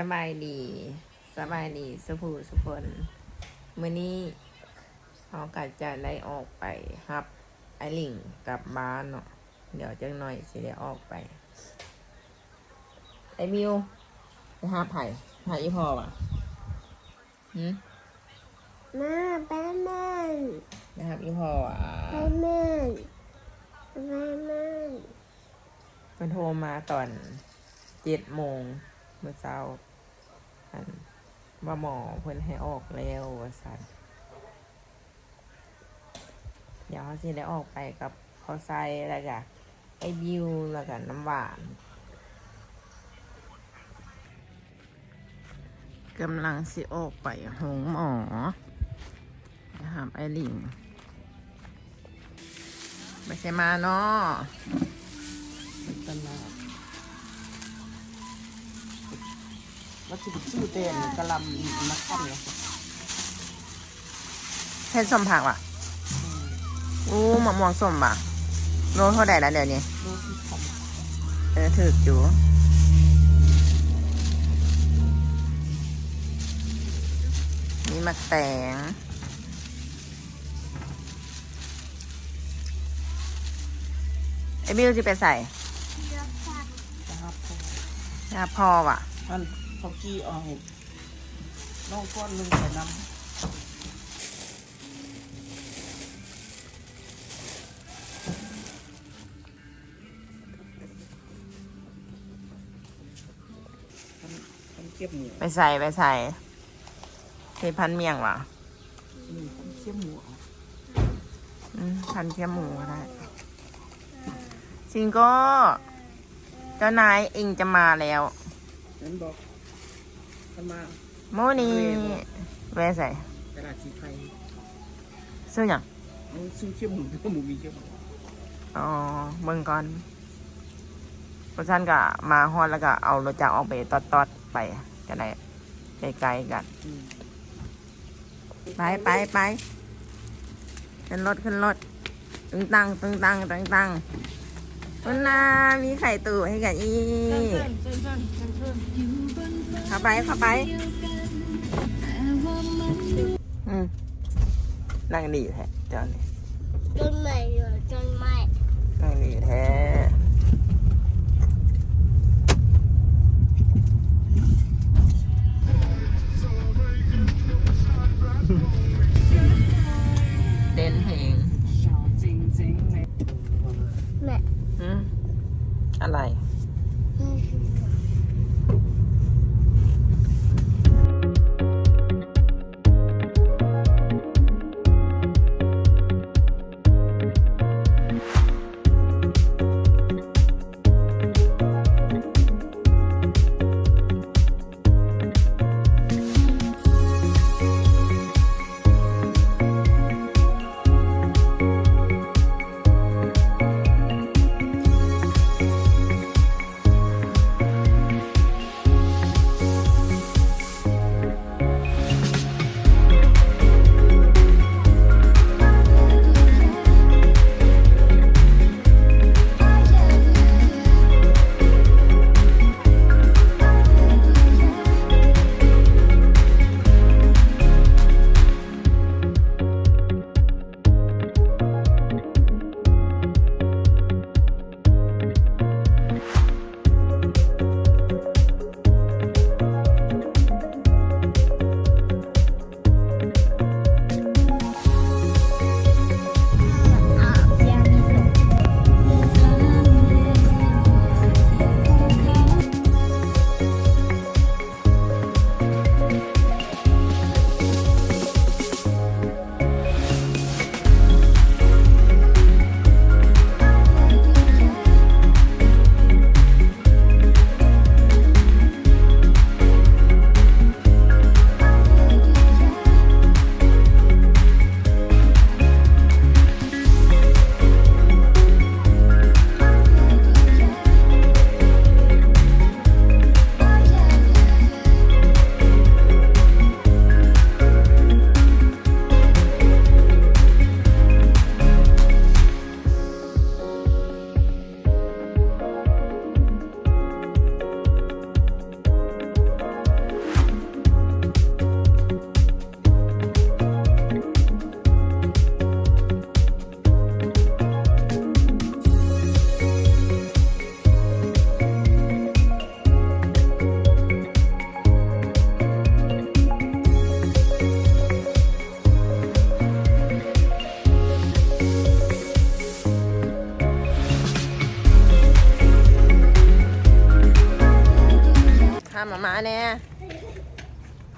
สบายดี สบายดีสุภูสุพลมื้อนี้เขาก็จะได้ออกไปครับ ไอหลิงกลับบ้านเนาะเดี๋ยวจังหน่อยสิได้ออกไป ไอมิวไปหาไผ่หาอีพอว่ะหืมมาแบทแมนนะครับอีพออะแบทแมนแบทแมนมันโทรมาตอนเจ็ดโมงเมื่อเช้าอันว่าหมอเพิ่นให้ออกแล้วว่าสันเดี๋ยวเขาสิได้ออกไปกับเขาไซแล้วก็ไอบิวแล้วก็น้ำหวานกำลังสิออกไปหงหมอนะครับไอหลิงไม่ใช่มาเนาะตลาด วัตถุดิบชื่อเต้นกะหลำนักขั้นเหรอเห็ดสมผักว่ะอู้มะม่วงส้มว่ะโลเท่าไหร่แล้วเดี๋ยวนี้ดูที่ทเออถืออยู่มีมะแตงไอ้บิวจะไปใส่ำนะครับยาพอว่ะมัน เขากี้เอาให้น้องก้อนหนึงใส่น้ำเก็บหมูไปใส่ไปใส่เทพันเมียงวะนี่มันเก็บหมูอืมพันเทียมหมูก็ได้ซิงโก้เจ้านายเองจะมาแล้วนั้นบอก มันมาโมนี่แวะใส่ตลาดสีไทยซื้อหยังเอาซื้อเก็บหมูเพราะหมูมีเก็บหมูอ๋อเบิ่งก่อนเพราะฉะนันก็มาฮอดแล้วก็เอารถจักรออกไปตอดๆไปก็ได้ไกลๆกัน อืมไปไปไปขึ้นรถขึ้นรถตึงตังตึงตังตึงตังคุณนามีไข่ตู่ให้กันอีก เข้าไปเข้าไป อืมนั่งดีแท้เจ้านี่ต้นใหม่อยู่ต้นใหม่นั่งดีแท้เด่นเพลงจริงจริงๆเลยแม่อืมอะไร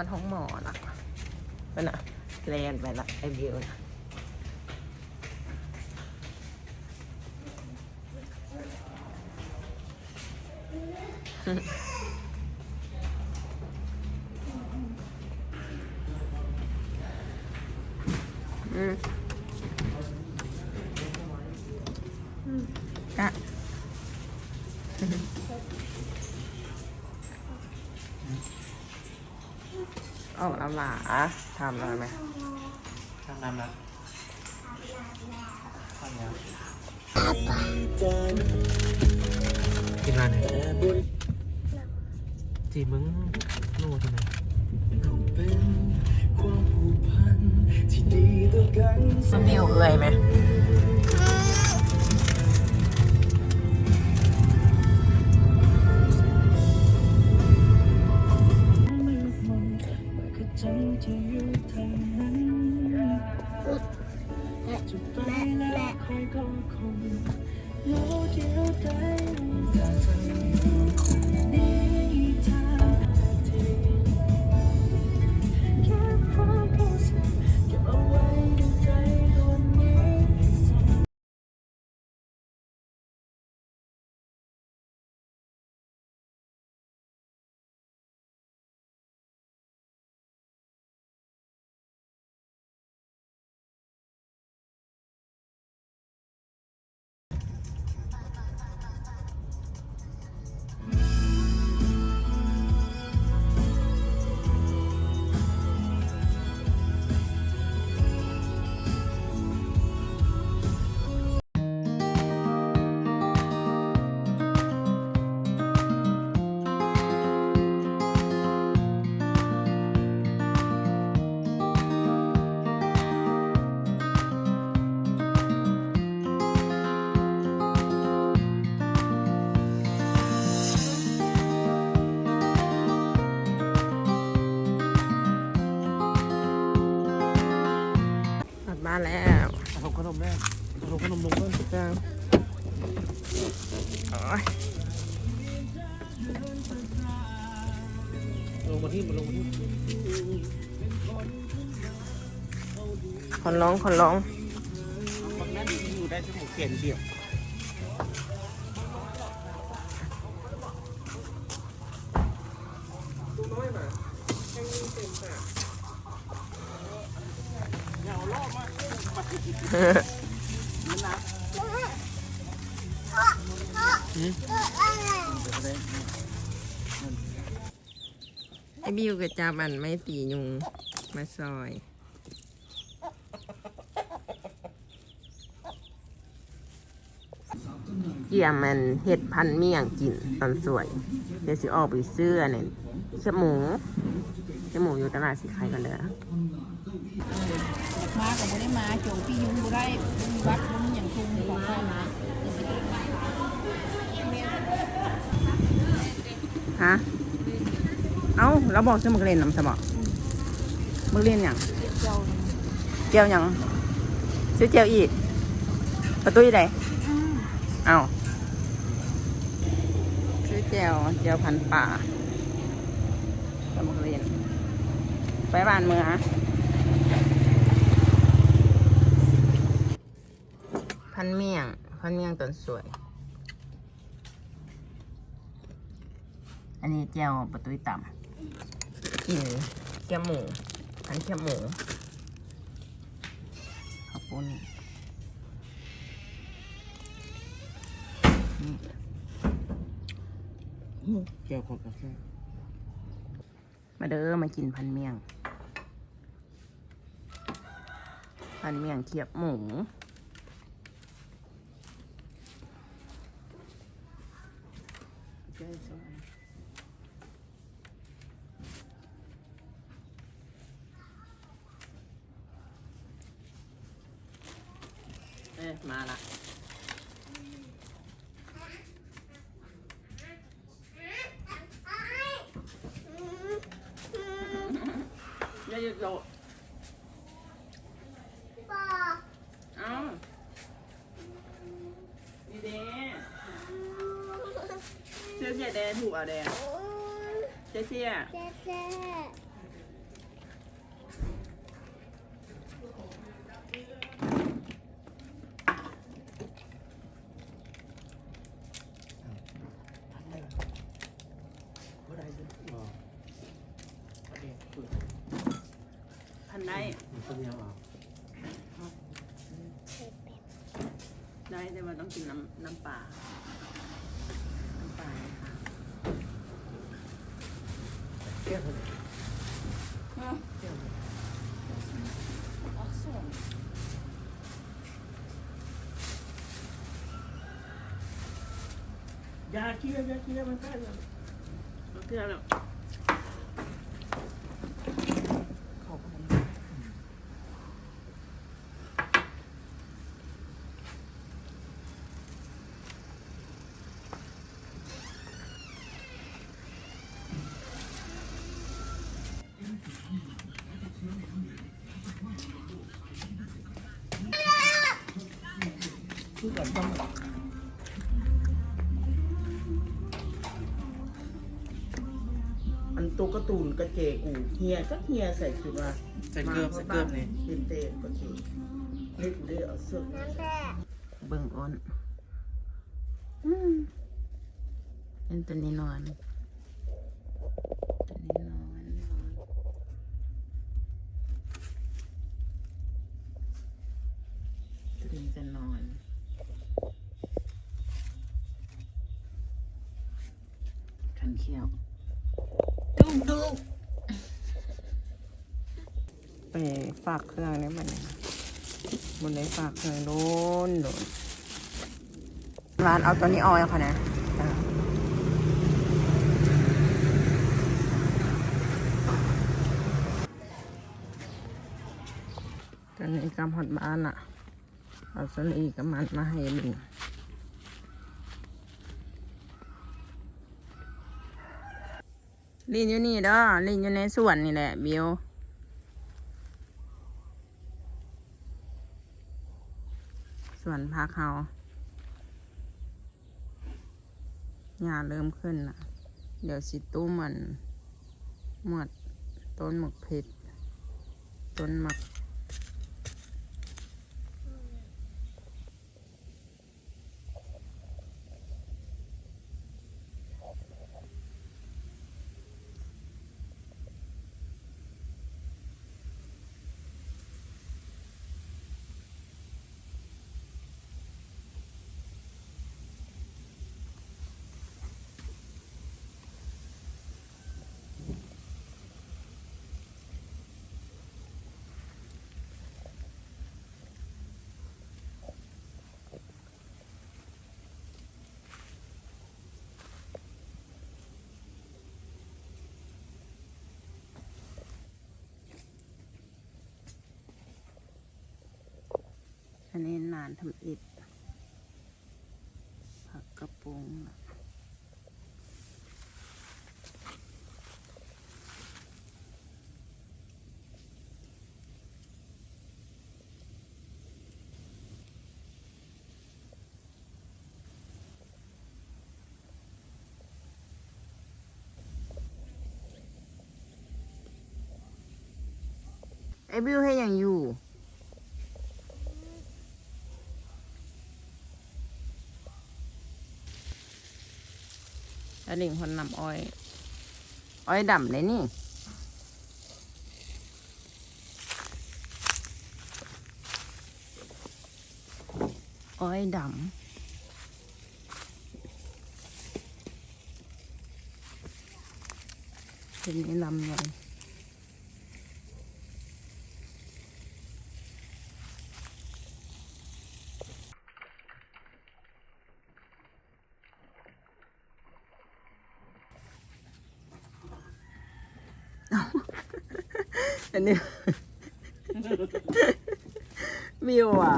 อนท้องหมอนะไปนอะแลนไปละไอวิวนะอืมกะ ออกแล้ว หมาทำอะไรไหมข้างน้ำละข้างน้ำกินมาเนี่ยจีมึงโน่ทำไมสมิวเอื่อยไหม งมาที่มันลงมาที่คนร้องคนร้องบางนั้นอยู่ได้ชั่วโมงเขียนเดียว ไอบิวกับจาบันไม่ตียุงมาซอย เกี่ยมมันเห็ดพันเมี่ยงกินตอนสวย เดี๋ยวสิออกไปเสื้อเนี่ยเชื่อหมูเชื่อหมูอยู่ตลาดสิขายกันเด้อมากับบ่ได้มาจงพี่ยุงบ่ได้บ่มีวัดบ่มีหยังทุงของพ่อมาฮะ เอ้าเราบอกซื้อมักเล่นน้ำสมองมักเล่นหยังเจ้าเจียวหยังซื้อเจียวอีกประตูอยู่ไหนเอ้าซื้อเจียวเจียวพันป่าสมักเล่นไปบ้านเมืองฮะพันเมี่ยง พันเมี่ยงต้นสวย อันนี้เจียวประตูต่ำ กินเคี่ยวหมูอันเคี่ยวหมูขอบคุณนี่แก้วขวดกาแฟมาเด้อมากินพันเมี่ยง พันเมี่ยงเคี่ยวหมู เอ๊ะมาละ อ ย่าหยุดโลดเอ้าดีเด้เสื้อใหญ่แดงถูกเอาแดงเจ๊เจ๊เจ๊ เจ๊พันได้ต้มยำเอาได้แต่ว่าต้องกินน้ำน้ำปลาน้ำปลาค่ะเปรี้ยวเลยออกส่งยาเคี้ยวยาเคี้ยวมันได้แล้วมันเคี้ยวแล้ว คือกันต้องอันตัวการ์ตูนกระเจกูเฮียก็เฮียใส่คือว่าใส่เกลือใส่เกลือนี่เป็นเต้นก็เจเล็กเด้เอาเสื้อน้ำแดงเบิ่งอ้นเป็นตัวนี้นอนตัวนี้นอนตัวนี้จะนอน ขันเขี้ยว ตุ้มตุ้มไปฝากเครื่องนี่มันบนได้ฝากเครื่องโดนโดนร้านเอาตัวนี้ออยค่ะนะตัวนี้กำหอดบ้านอะเอาสลีกับมันมาให้ลิงลินอยู่นี่ด้อลินอยู่ในสวนนี่แหละบิว สวนพักเฮาหญ้าเริ่มขึ้นนะเดี๋ยวสิตู้มันหมดต้นหมกเพชรต้นหมึก อันนี้นานทำอิฐผักกระปุงไอ้บิวให้ยังอยู่ แล้วดิ่งคนนำอ้อย อ้อยดำเลยนี่อ้อยดำเป็นนี้ลำเลย อันนี้ วิวอะ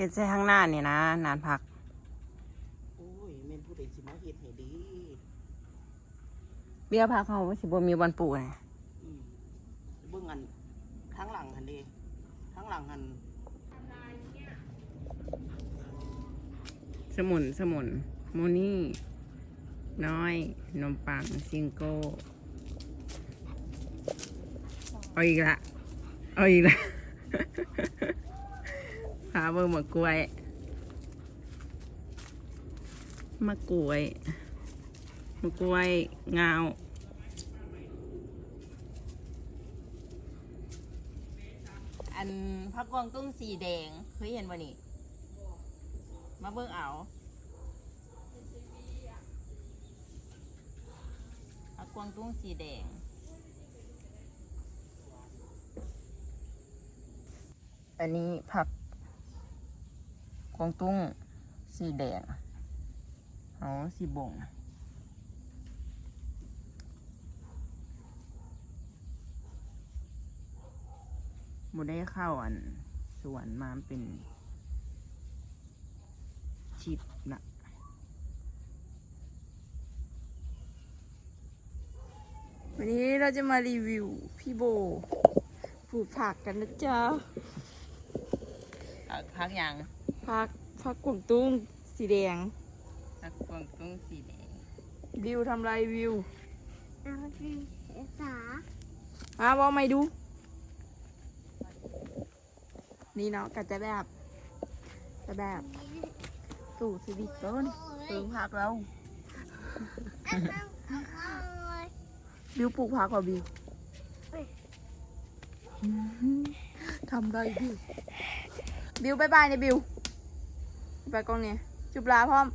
เฮ็ดใส่ข้างหน้านี่นะ นานพัก โอ้ยแม่นผู้ใดสิมาเฮ็ดให้ดีเบี้ยพักเขาสิบ่มีบอลปลูกไงอืมเบิ่งอันข้างหลังหันเด้ข้างหลังหันสมุนสมุนโมนี่ น้อย นมปังซิงโก้เอาอีกละเอาอีกละ พาเบอร์มะกล้วยมะกล้วยมะกล้วยงาวอันพักกวางตุ้งสีแดงเคยเห็นบ่นี่มาเบิ่งเอาพักกวางตุ้งสีแดงอันนี้ผัก กวางตุ้งสีแดงเอาสีบ่งบ่ได้เข้าอันสวนมาเป็นชิดนะวันนี้เราจะมารีวิวพี่โบปลูกผักกันนะจ๊ะเอาพักย่าง ผักผักกวางตุ้งสีแดงพักกวางตุ้งสีแดงวิวทำไรวิวเอาสิสามาว่าไม่ดู นี่เนาะก็จะแบบจะแบบสู่ชีวิตต้นปลูกผักเราบิวปลูกผักกว่าบิวทำไรบิวบิวบายบายเนี่ยบิว ไปกล้องเนี่ยจุบลาพร้อม